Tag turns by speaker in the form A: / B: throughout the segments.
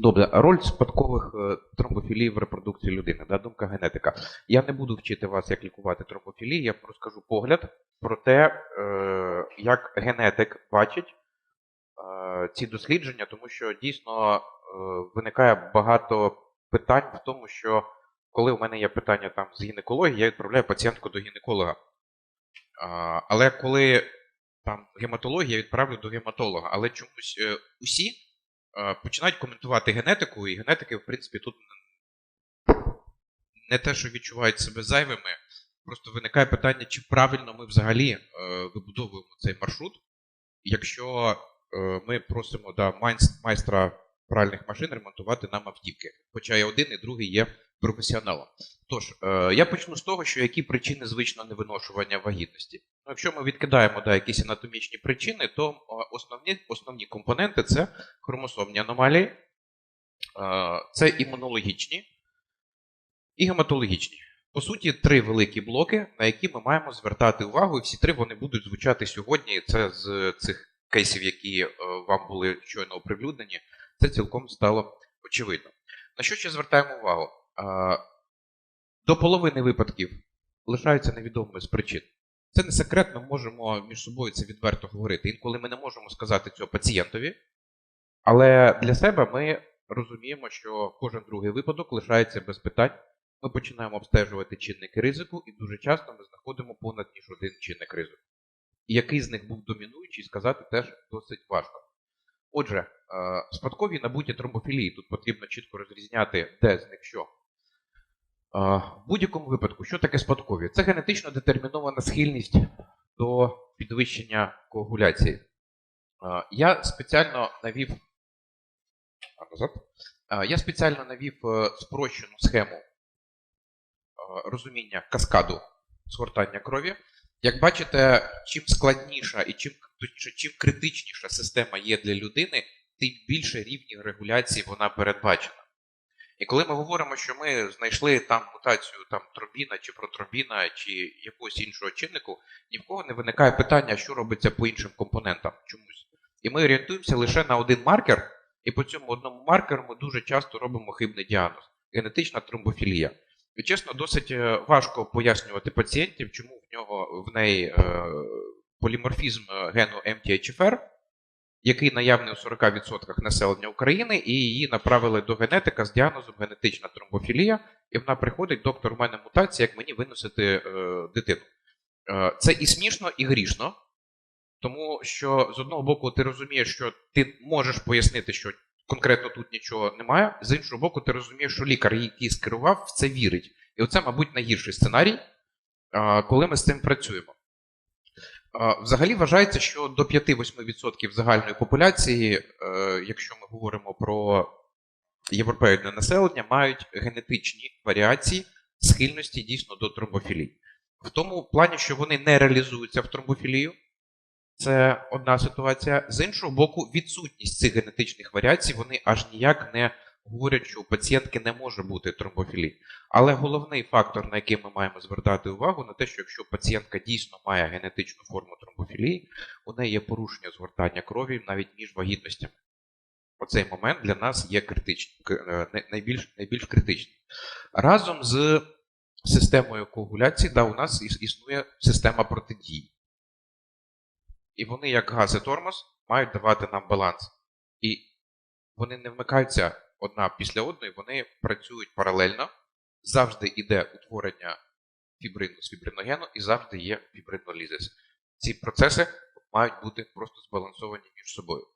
A: Добре, роль спадкових е, тромбофілій в репродукції людини, да, думка генетика. Я не буду вчити вас, як лікувати тромбофілії, я розкажу погляд про те, е, як генетик бачить е, ці дослідження, тому що дійсно виникає багато питань в тому, що коли у мене є питання там з гінекології, я відправляю пацієнтку до гінеколога. Але коли там гематологія, я відправлю до гематолога. Але чомусь усі починають коментувати генетику, і генетики, в принципі, тут не те, що відчувають себе зайвими. Просто виникає питання, чи правильно ми взагалі е, вибудовуємо цей маршрут, якщо е, ми просимо да, майстра пральних машин ремонтувати нам автівки. Хоча і один, і другий є професіоналом. Тож, е, я почну з того, що які причини звичного невиношування вагітності. Ну, якщо ми відкидаємо да, якісь анатомічні причини, то е, основні, основні компоненти це хромосомні аномалії, е, це імунологічні і гематологічні. По суті, три великі блоки, на які ми маємо звертати увагу, і всі три вони будуть звучати сьогодні. Це з цих кейсів, які вам були щойно оприлюднені, це цілком стало очевидно. На що ще звертаємо увагу? До половини випадків лишаються невідомими з причин. Це не секрет, ми можемо між собою це відверто говорити. Інколи ми не можемо сказати цього пацієнтові, але для себе ми розуміємо, що кожен другий випадок лишається без питань. Ми починаємо обстежувати чинники ризику, і дуже часто ми знаходимо понад ніж один чинник ризику. І який з них був домінуючий, сказати теж досить важко. Отже, е, спадкові набуті тромбофілії тут потрібно чітко розрізняти, де з них що. Е, В будь-якому випадку, що таке спадкові? Це генетично детермінована схильність до підвищення коагуляції. Е, Я спеціально навів. Назад. Я спеціально навів спрощену схему розуміння каскаду згортання крові. Як бачите, чим складніша і чим, точніше, чим критичніша система є для людини, тим більше рівнів регуляції вона передбачена. І коли ми говоримо, що ми знайшли там мутацію там, тромбіна чи протромбіна чи якогось іншого чиннику, ні в кого не виникає питання, що робиться по іншим компонентам чомусь. І ми орієнтуємося лише на один маркер, і по цьому одному маркеру ми дуже часто робимо хибний діагноз генетична тромбофілія. Чесно, досить е, важко пояснювати пацієнтів, чому в нього в неї е, поліморфізм е, гену MTHFR, який наявний у 40% населення України, і її направили до генетика з діагнозом генетична тромбофілія, і вона приходить, доктор, у мене мутація, як мені виносити дитину. Це і смішно, і грішно, тому що з одного боку ти розумієш, що ти можеш пояснити, що конкретно тут нічого немає. З іншого боку, ти розумієш, що лікар, який скерував, в це вірить. І оце, мабуть, найгірший сценарій, коли ми з цим працюємо. Взагалі вважається, що до 5-8% загальної популяції, е, якщо ми говоримо про європейне населення, мають генетичні варіації схильності дійсно до тромбофілії. В тому плані, що вони не реалізуються в тромбофілію, це одна ситуація. З іншого боку, відсутність цих генетичних варіацій вони аж ніяк не говорять, що у пацієнтки не може бути тромбофілії. Але головний фактор, на який ми маємо звертати увагу, на те, що якщо пацієнтка дійсно має генетичну форму тромбофілії, у неї є порушення згортання крові навіть між вагітностями. Оцей момент для нас є критичним, е, най- найбільш, найбільш критичним. Разом з системою коагуляції, да, у нас існує система протидії. І вони, як гази тормоз, мають давати нам баланс. І вони не вмикаються одна після одної, вони працюють паралельно. Завжди йде утворення фібрину з фібриногену і завжди є фібринолізис. Ці процеси мають бути просто збалансовані між собою.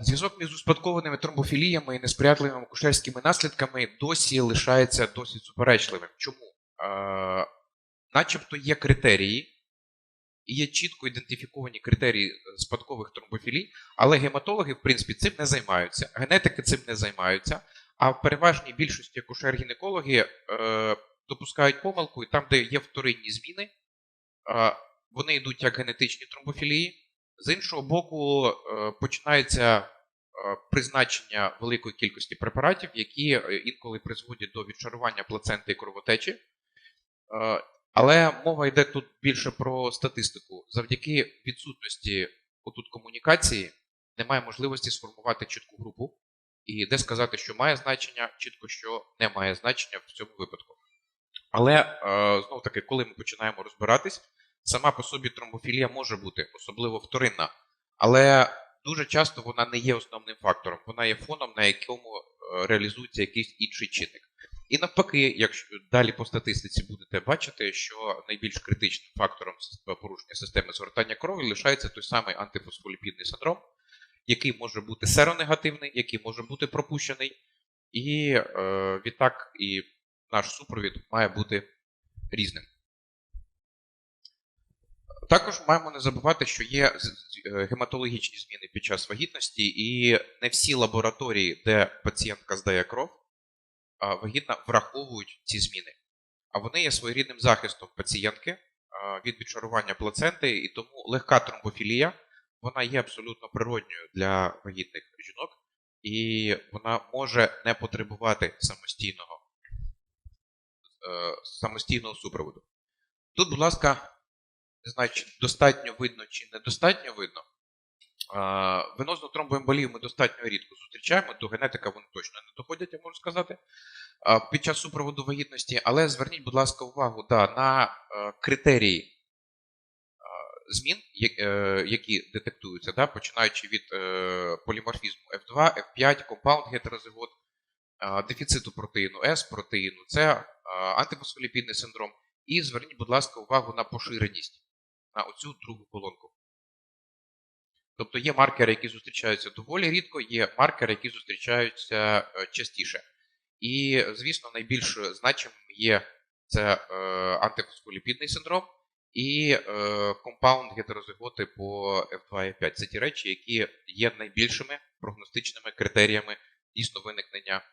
A: Зв'язок між успадкованими тромбофіліями і несприятливими акушерськими наслідками досі лишається досить суперечливим. Чому? Е, начебто є критерії, і є чітко ідентифіковані критерії е, спадкових тромбофілій, але гематологи, в принципі, цим не займаються, генетики цим не займаються, а в переважній більшості акушер-гінекологи е, допускають помилку, і там, де є вторинні зміни, е, вони йдуть як генетичні тромбофілії. З іншого боку, починається призначення великої кількості препаратів, які інколи призводять до відшарування плаценти і кровотечі. Але мова йде тут більше про статистику. Завдяки відсутності отут комунікації немає можливості сформувати чітку групу і де сказати, що має значення, чітко, що не має значення в цьому випадку. Але е, знов таки, коли ми починаємо розбиратись, сама по собі тромбофілія може бути, особливо вторинна, але дуже часто вона не є основним фактором, вона є фоном, на якому е, реалізується якийсь інший чинник. І навпаки, якщо далі по статистиці будете бачити, що найбільш критичним фактором порушення системи згортання крові лишається той самий антифосфоліпідний синдром, який може бути серонегативний, який може бути пропущений, і е, відтак і наш супровід має бути різним. Також маємо не забувати, що є е, гематологічні зміни під час вагітності, і не всі лабораторії, де пацієнтка здає кров, вагітна враховують ці зміни. А вони є своєрідним захистом пацієнтки від відчарування плаценти, і тому легка тромбофілія вона є абсолютно природньою для вагітних жінок, і вона може не потребувати самостійного, е, самостійного супроводу. Тут, будь ласка, не знаю, чи достатньо видно чи недостатньо видно. Венозну тромбоемболію ми достатньо рідко зустрічаємо, до генетика вони точно не доходять, я можу сказати, під час супроводу вагітності. Але зверніть, будь ласка, увагу да, на е, критерії змін, е, які детектуються, да, починаючи від е, поліморфізму F2, F5, компаунд гетерозигот, дефіциту протеїну С, протеїну С, антифосфоліпідний синдром. І зверніть, будь ласка, увагу на поширеність на оцю другу колонку. Тобто є маркери, які зустрічаються доволі рідко, є маркери, які зустрічаються е, частіше. І, звісно, найбільш значимим є це е, антифосфоліпідний синдром і е, компаунд гетерозиготи по F2 і F5. Це ті речі, які є найбільшими прогностичними критеріями дійсно виникнення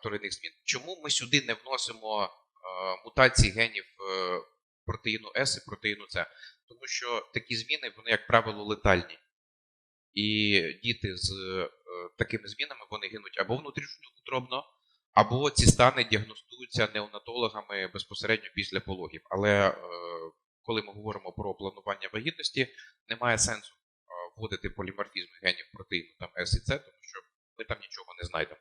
A: вторинних змін. Чому ми сюди не вносимо мутації генів протеїну С і протеїну С? Тому що такі зміни, вони, як правило, летальні. І діти з е, такими змінами вони гинуть або внутрішньоутробно, або ці стани діагностуються неонатологами безпосередньо після пологів. Але е, коли ми говоримо про планування вагітності, немає сенсу е, вводити поліморфізм генів протеїну там С і С, тому що ми там нічого не знайдемо.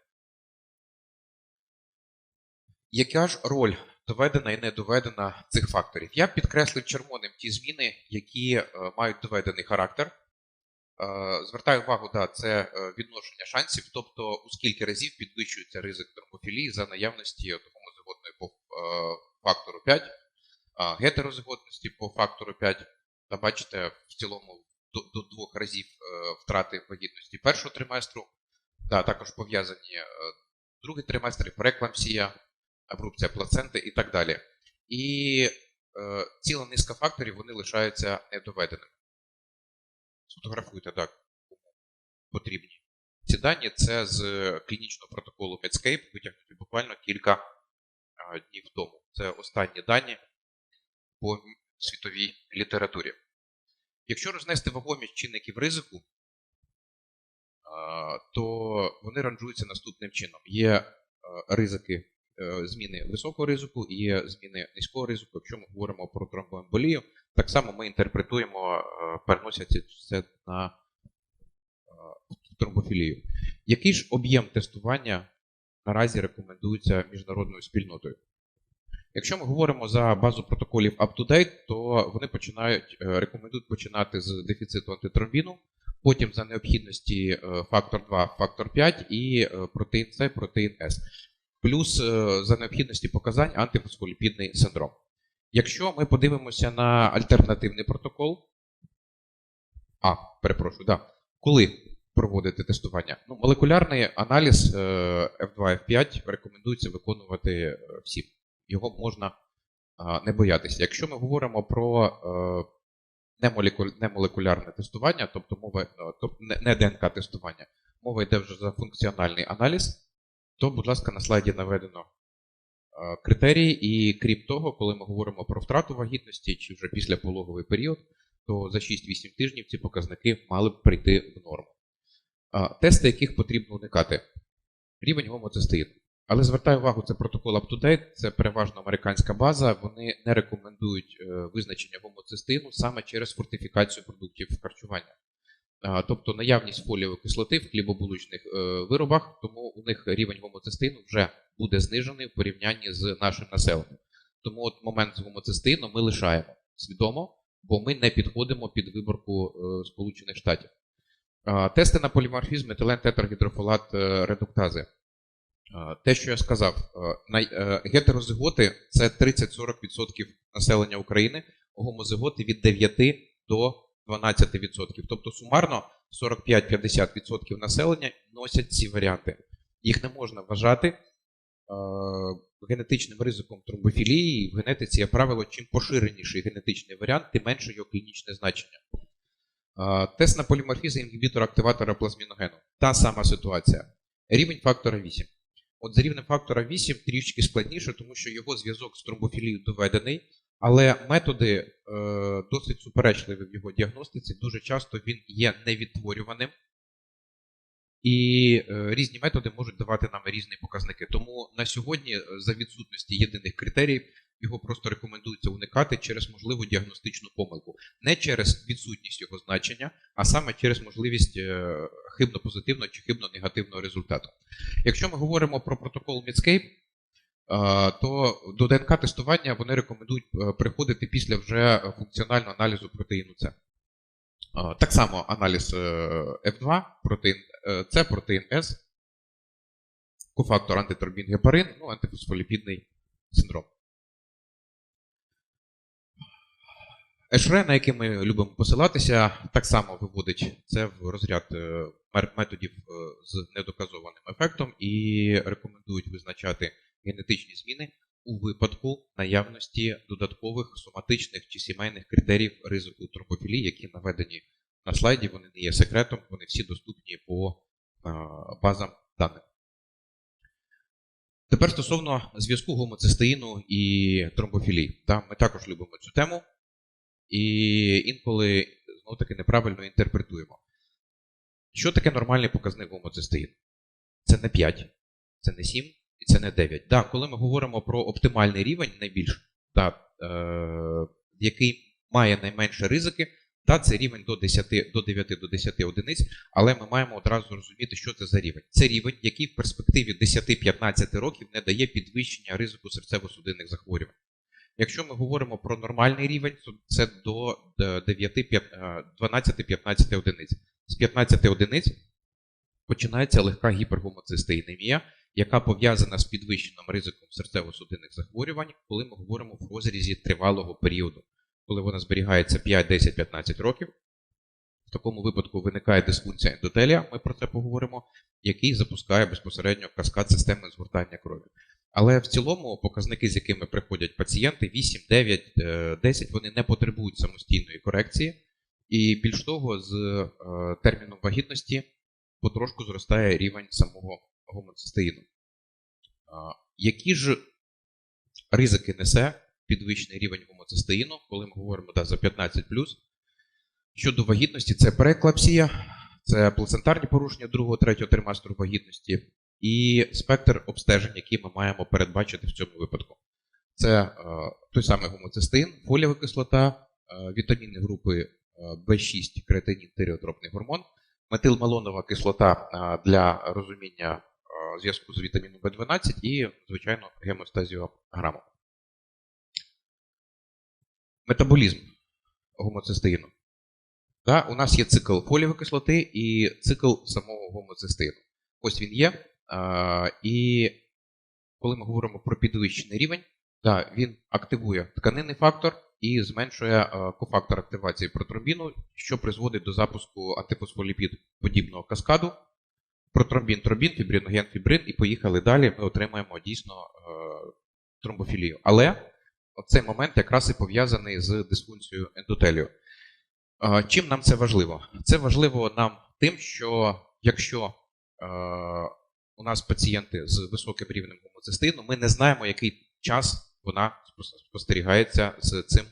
A: Яка ж роль доведена і не доведена цих факторів? Я підкреслив червоним ті зміни, які мають доведений характер. Е, Звертаю увагу, да, це е, відношення шансів, тобто у скільки разів підвищується ризик тромбофілії за наявності гомозиготної по е, фактору 5, гетерозиготності по фактору 5. Та бачите, в цілому до, до двох разів втрати вагітності першого триместру, да, також пов'язані другий триместр, прееклампсія, абрупція плаценти і так далі. І е, ціла низка факторів вони лишаються недоведеними. Сфотографуйте так, кому потрібні. Ці дані це з клінічного протоколу Medscape, витягнуті буквально кілька днів тому. Це останні дані по світовій літературі. Якщо рознести вагомість чинників ризику, то вони ранжуються наступним чином: є ризики е, зміни високого ризику і зміни низького ризику. Якщо ми говоримо про тромбоемболію, так само ми інтерпретуємо, е, переносяться це на е, тромбофілію. Який ж об'єм тестування наразі рекомендується міжнародною спільнотою? Якщо ми говоримо за базу протоколів UpToDate, то вони починають, е, рекомендують починати з дефіциту антитромбіну, потім за необхідності фактор 2, фактор 5 і протеїн С, протеїн С. Плюс за необхідності показань антифосфоліпідний синдром. Якщо ми подивимося на альтернативний протокол, а, перепрошую, да. Коли проводити тестування? Ну, молекулярний аналіз е, F2 F5 рекомендується виконувати е, всім. Його можна не боятися. Якщо ми говоримо про е, немолекулярне тестування, тобто мова, не, ДНК-тестування, мова йде вже за функціональний аналіз, то, будь ласка, на слайді наведено критерії, і крім того, коли ми говоримо про втрату вагітності чи вже післяпологовий період, то за 6-8 тижнів ці показники мали б прийти в норму. Тести, яких потрібно уникати. Рівень гомоцистеїну. Але звертаю увагу, це протокол UpToDate, це переважно американська база. Вони не рекомендують е, визначення гомоцистеїну саме через фортифікацію продуктів харчування. Тобто наявність фолієвої кислоти в хлібобулочних е, виробах, тому у них рівень гомоцистеїну вже буде знижений в порівнянні з нашим населенням. Тому от момент з гомоцистеїном ми лишаємо свідомо, бо ми не підходимо під виборку е, Сполучених Штатів. Тести на поліморфізм метилен тетрагідрофолат е, редуктази. Те, що я сказав, гетерозиготи це 30-40% населення України, гомозиготи від 9 до 12%. Тобто сумарно 45-50% населення носять ці варіанти. Їх не можна вважати е, генетичним ризиком тромбофілії. В генетиці є правило, чим поширеніший генетичний варіант, тим менше його клінічне значення. Е, Тест на поліморфізм інгібітора активатора плазміногену. Та сама ситуація. Рівень фактора 8. От за рівнем фактора 8 трішки складніше, тому що його зв'язок з тромбофілією доведений, але методи е, досить суперечливі в його діагностиці. Дуже часто він є невідтворюваним, і е, різні методи можуть давати нам різні показники. Тому на сьогодні, е, за відсутності єдиних критеріїв, його просто рекомендується уникати через можливу діагностичну помилку, не через відсутність його значення, а саме через можливість е, хибно-позитивного чи хибно-негативного результату. Якщо ми говоримо про протокол Medscape, то до ДНК-тестування вони рекомендують е, приходити після вже функціонального аналізу протеїну С. Так само аналіз е, F2, протеїн е, С, протеїн С, кофактор антитромбінгепарин, ну, антифосфоліпідний синдром. ЕШРЕ, на який ми любимо посилатися, так само виводить це в розряд методів з недоказованим ефектом і рекомендують визначати генетичні зміни у випадку наявності додаткових соматичних чи сімейних критеріїв ризику тромбофілії, які наведені на слайді. Вони не є секретом, вони всі доступні по е, базам даних. Тепер стосовно зв'язку гомоцистеїну і тромбофілії. Ми також любимо цю тему і інколи знову таки неправильно інтерпретуємо. Що таке нормальний показник гомоцистеїну? Це не 5, це не 7 і це не 9. Да, коли ми говоримо про оптимальний рівень, найбільш, да, е, який має найменше ризики, да, це рівень до, 10, до 9 до 10 одиниць, але ми маємо одразу розуміти, що це за рівень. Це рівень, який в перспективі 10-15 років не дає підвищення ризику серцево-судинних захворювань. Якщо ми говоримо про нормальний рівень, то це до 9, 12-15 одиниць. З 15 одиниць починається легка гіпергомоцистеїнемія, яка пов'язана з підвищеним ризиком серцево-судинних захворювань, коли ми говоримо в розрізі тривалого періоду, коли вона зберігається 5, 10, 15 років. В такому випадку виникає дисфункція ендотелія, ми про це поговоримо, який запускає безпосередньо каскад системи згортання крові. Але в цілому показники, з якими приходять пацієнти, 8, 9, е, 10, вони не потребують самостійної корекції. І більш того, з е, терміном вагітності потрошку зростає рівень самого гомоцистеїну. Які ж ризики несе підвищений рівень гомоцистеїну, коли ми говоримо да, за 15 Щодо вагітності, це прееклапсія, це плацентарні порушення другого, третього триместру вагітності і спектр обстежень, який ми маємо передбачити в цьому випадку. Це е, той самий гомоцистеїн, фолієва кислота, е, вітаміни групи е, В6, креатинін, тиреотропний гормон, метилмелонова кислота для розуміння зв'язку з вітаміном В12 і, звичайно, гемостазіограму. Метаболізм гомоцистеїну. Да, у нас є цикл фолієвої кислоти і цикл самого гомоцистеїну. Ось він є. І коли ми говоримо про підвищений рівень, да, він активує тканинний фактор і зменшує кофактор активації протромбіну, що призводить до запуску антифосфоліпід подібного каскаду. Протромбін, тромбін, фібриноген, фібрин, і поїхали далі. Ми отримаємо дійсно е, тромбофілію. Але цей момент якраз і пов'язаний з дисфункцією ендотелію. Е, чим нам це важливо? Це важливо нам тим, що якщо е, у нас пацієнти з високим рівнем гомоцистеїну, ми не знаємо, який час вона спостерігається з цим е,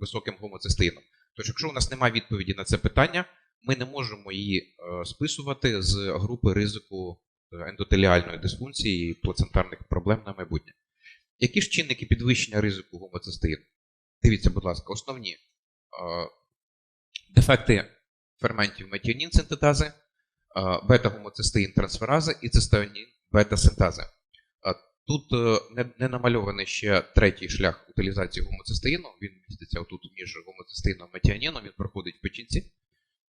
A: високим гомоцистеїном. Тож, якщо у нас немає відповіді на це питання, ми не можемо її е, списувати з групи ризику ендотеліальної дисфункції і плацентарних проблем на майбутнє. Які ж чинники підвищення ризику гомоцистеїну? Дивіться, будь ласка, основні е, дефекти ферментів метіонін синтетази, е, бета-гомоцистеїн трансферази і цистеонін бета-синтази. Тут е, не, не намальований ще третій шлях утилізації гомоцистеїну. Він міститься отут між гомоцистеїном і метіоніном, він проходить в печінці.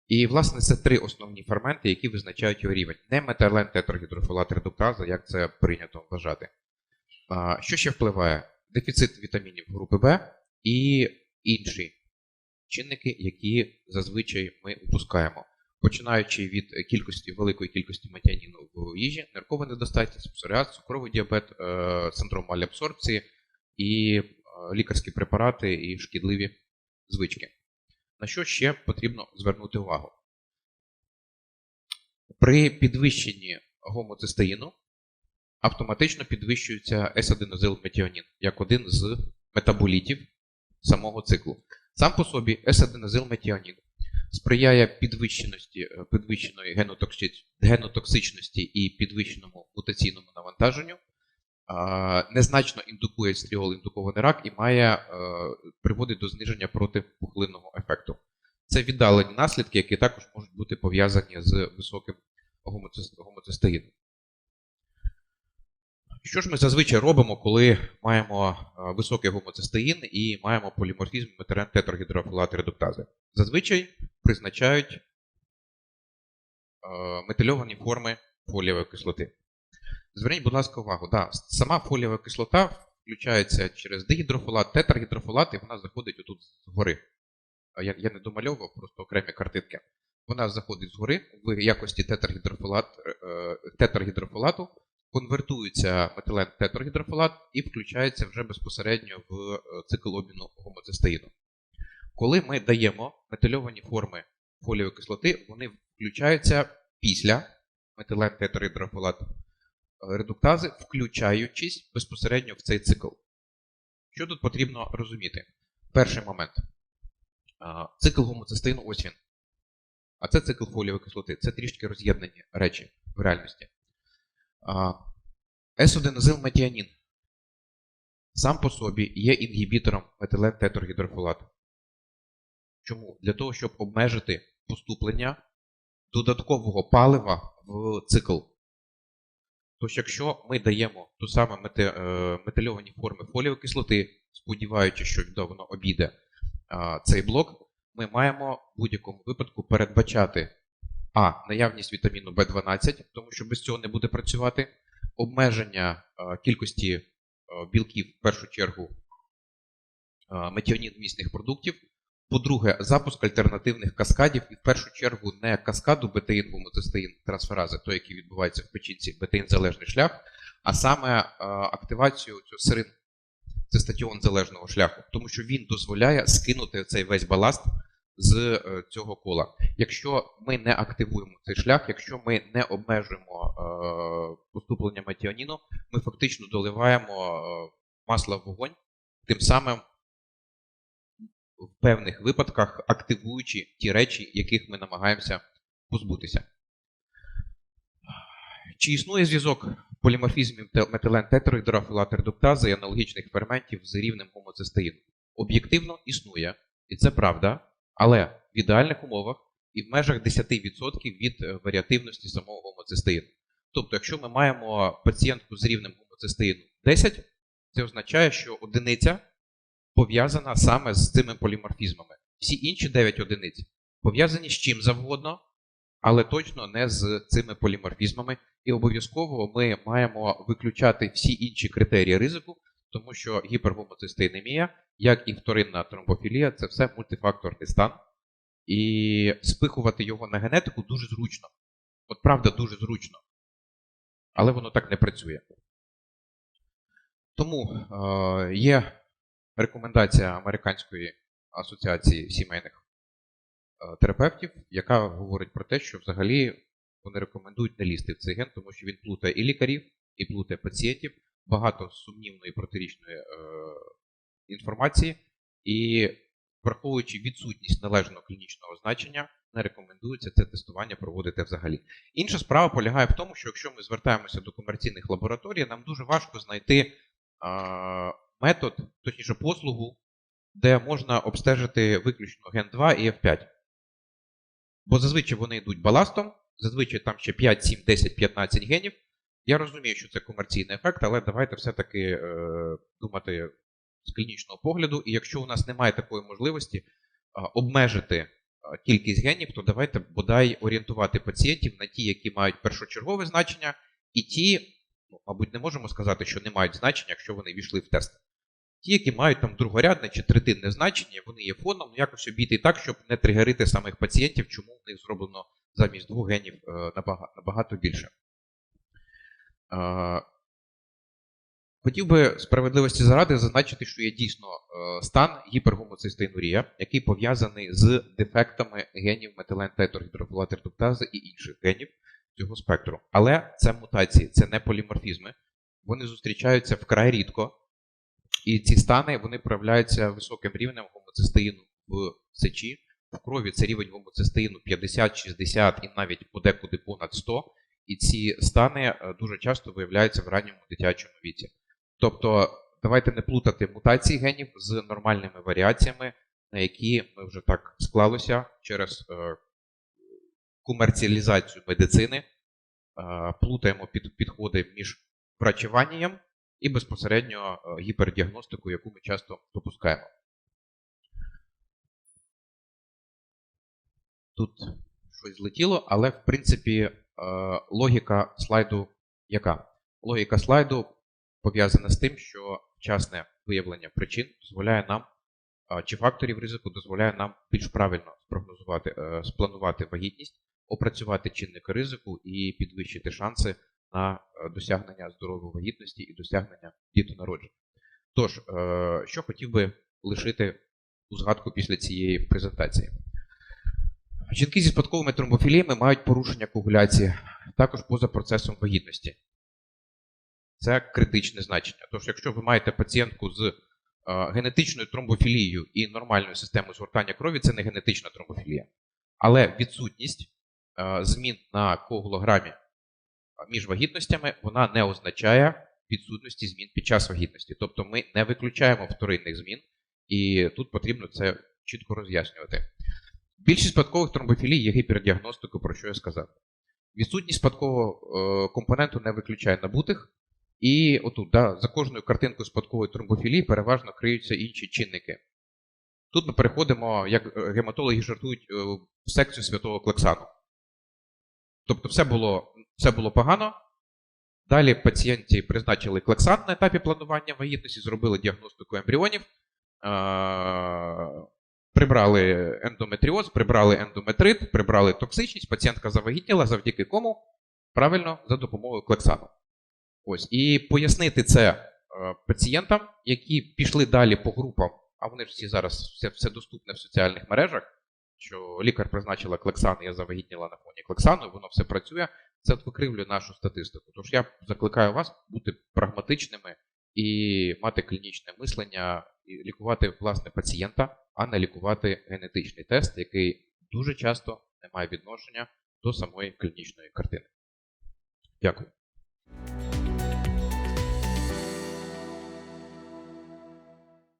A: І, власне, це три основні ферменти, які визначають його рівень. Не метален тетрагідрофолат редуктаза, як це прийнято вважати. Що ще впливає? Дефіцит вітамінів групи Б і інші чинники, які зазвичай ми упускаємо. Починаючи від кількості великої кількості метіаніну в їжі, ниркова недостатність, псоріаз, цукровий діабет, е, синдром маліабсорбції і е, лікарські препарати і шкідливі звички. На що ще потрібно звернути увагу? При підвищенні гомоцистеїну автоматично підвищується есаденозилметіонін як один з метаболітів самого циклу. Сам по собі есаденозилметіонін сприяє підвищеності, е, підвищеної генотоксичності, і підвищеному мутаційному навантаженню, незначно індукує стріол індукований рак і має е, приводить до зниження протипухлинного ефекту. Це віддалені наслідки, які також можуть бути пов'язані з високим гомоцис- гомоцистеїном. Що ж ми зазвичай робимо, коли маємо е, високий гомоцистеїн і маємо поліморфізм метерен тетрагідрофолат редуктази? Зазвичай призначають е, метильовані форми фолієвої кислоти. Зверніть, будь ласка, увагу, да, сама фолієва кислота включається через дигідрофолат, тетрагідрофолат, і вона заходить отут згори. Я, я не домальовував, просто окремі картинки. Вона заходить згори в якості тетрагідрофолат, е, тетрагідрофолату, конвертується метилен тетрагідрофолат і включається вже безпосередньо в е, цикл обміну гомоцистеїну. Коли ми даємо метильовані форми фолієвої кислоти, вони включаються після метилен тетрагідрофолат е, редуктази, включаючись безпосередньо в цей цикл. Що тут потрібно розуміти? Перший момент. Цикл гомоцистеїну ось він. А це цикл фолієвої кислоти. Це трішки роз'єднані речі в реальності. А, С1-азилметіанін сам по собі є інгібітором метилен тетрагідрофолату. Чому? Для того, щоб обмежити поступлення додаткового палива в цикл. Тож, якщо ми даємо ту мете, е, метильовані форми фолієвої кислоти, сподіваючись, що воно обійде цей блок, ми маємо в будь-якому випадку передбачати а. Наявність вітаміну В12, тому що без цього не буде працювати, обмеження кількості білків, в першу чергу, а, метіонін-вмісних продуктів. По-друге, запуск альтернативних каскадів, і в першу чергу не каскаду бетеїн гомоцистеїн трансферази, той, який відбувається в печінці, бетеїн залежний шлях, а саме а, активацію цього сирин цистатіон залежного шляху, тому що він дозволяє скинути цей весь баласт з е, цього кола. Якщо ми не активуємо цей шлях, якщо ми не обмежуємо е, поступлення метіоніну, ми фактично доливаємо е, масло в вогонь, тим самим в певних випадках активуючи ті речі, яких ми намагаємося позбутися. Чи існує зв'язок поліморфізмів метилен тетрагідрофілат і аналогічних ферментів з рівнем гомоцистеїну? Об'єктивно існує, і це правда, але в ідеальних умовах і в межах 10% від е, варіативності самого гомоцистеїну. Тобто, якщо ми маємо пацієнтку з рівнем гомоцистеїну 10, це означає, що одиниця пов'язана саме з цими поліморфізмами. Всі інші 9 одиниць пов'язані з чим завгодно, але точно не з цими поліморфізмами. І обов'язково ми маємо виключати всі інші критерії ризику, тому що гіпергомоцистеїнемія, як і вторинна тромбофілія, це все мультифакторний стан. І спихувати його на генетику дуже зручно. От правда, дуже зручно. Але воно так не працює. Тому е, є рекомендація Американської асоціації сімейних е, терапевтів, яка говорить про те, що взагалі вони рекомендують не лізти в цей ген, тому що він плутає і лікарів, і плутає пацієнтів, багато сумнівної протирічної е, інформації, і враховуючи відсутність належного клінічного значення, не рекомендується це тестування проводити взагалі. Інша справа полягає в тому, що якщо ми звертаємося до комерційних лабораторій, нам дуже важко знайти е, метод, точніше послугу, де можна обстежити виключно ген 2 і F5. Бо зазвичай вони йдуть баластом, зазвичай там ще 5, 7, 10, 15 генів. Я розумію, що це комерційний ефект, але давайте все-таки е, думати з клінічного погляду. І якщо у нас немає такої можливості е, обмежити е, кількість генів, то давайте бодай орієнтувати пацієнтів на ті, які мають першочергове значення, і ті, ну, мабуть, не можемо сказати, що не мають значення, якщо вони війшли в тест. Ті, які мають там другорядне чи третинне значення, вони є фоном, якось обійти так, щоб не тригерити самих пацієнтів, чому в них зроблено замість двох генів е, набагато більше. Е, Хотів би справедливості заради зазначити, що є дійсно е, стан гіпергомоцистeinурія, який пов'язаний з дефектами генів метилентетрогідрофолатирдуктази і інших генів цього спектру. Але це мутації, це не поліморфізми. Вони зустрічаються вкрай рідко, і ці стани вони проявляються високим рівнем гомоцистеїну в сечі. В крові це рівень гомоцистеїну 50, 60 і навіть подекуди понад 100. І ці стани е, дуже часто виявляються в ранньому дитячому віці. Тобто, давайте не плутати мутації генів з нормальними варіаціями, на які ми вже так склалося через е, комерціалізацію медицини, е, плутаємо під, підходи між врачуванням і безпосередньо е, гіпердіагностикою, яку ми часто допускаємо. Тут щось злетіло, але в принципі е, логіка слайду яка? Логіка слайду пов'язана з тим, що вчасне виявлення причин дозволяє нам, чи факторів ризику дозволяє нам більш правильно спрогнозувати, е, спланувати вагітність, опрацювати чинники ризику і підвищити шанси на е, досягнення здорової вагітності і досягнення дітонародження. Тож, е, що хотів би лишити у згадку після цієї презентації. Жінки зі спадковими тромбофіліями мають порушення коагуляції також поза процесом вагітності. Це критичне значення. Тож, якщо ви маєте пацієнтку з е, генетичною тромбофілією і нормальною системою згортання крові, це не генетична тромбофілія. Але відсутність змін на коагулограмі між вагітностями вона не означає відсутності змін під час вагітності. Тобто ми не виключаємо вторинних змін, і тут потрібно це чітко роз'яснювати. Більшість спадкових тромбофілій є гіпердіагностикою, про що я сказав. Відсутність спадкового е, компоненту не виключає набутих. І отут, да, за кожною картинкою спадкової тромбофілії переважно криються інші чинники. Тут ми переходимо, як е, гематологи жартують, е, в секцію святого Клексану. Тобто все було, все було погано. Далі пацієнті призначили клексан на етапі планування вагітності, зробили діагностику ембріонів, прибрали ендометріоз, прибрали ендометрит, прибрали токсичність, пацієнтка завагітніла завдяки кому? Правильно, за допомогою клексану. Ось. І пояснити це е, пацієнтам, які пішли далі по групам, а вони ж всі зараз все, все доступне в соціальних мережах, що лікар призначила клексан, я завагітніла на фоні клексану, воно все працює. Це викривлює нашу статистику. Тож я закликаю вас бути прагматичними і мати клінічне мислення, і лікувати власне пацієнта, а не лікувати генетичний тест, який дуже часто не має відношення до самої клінічної картини. Дякую.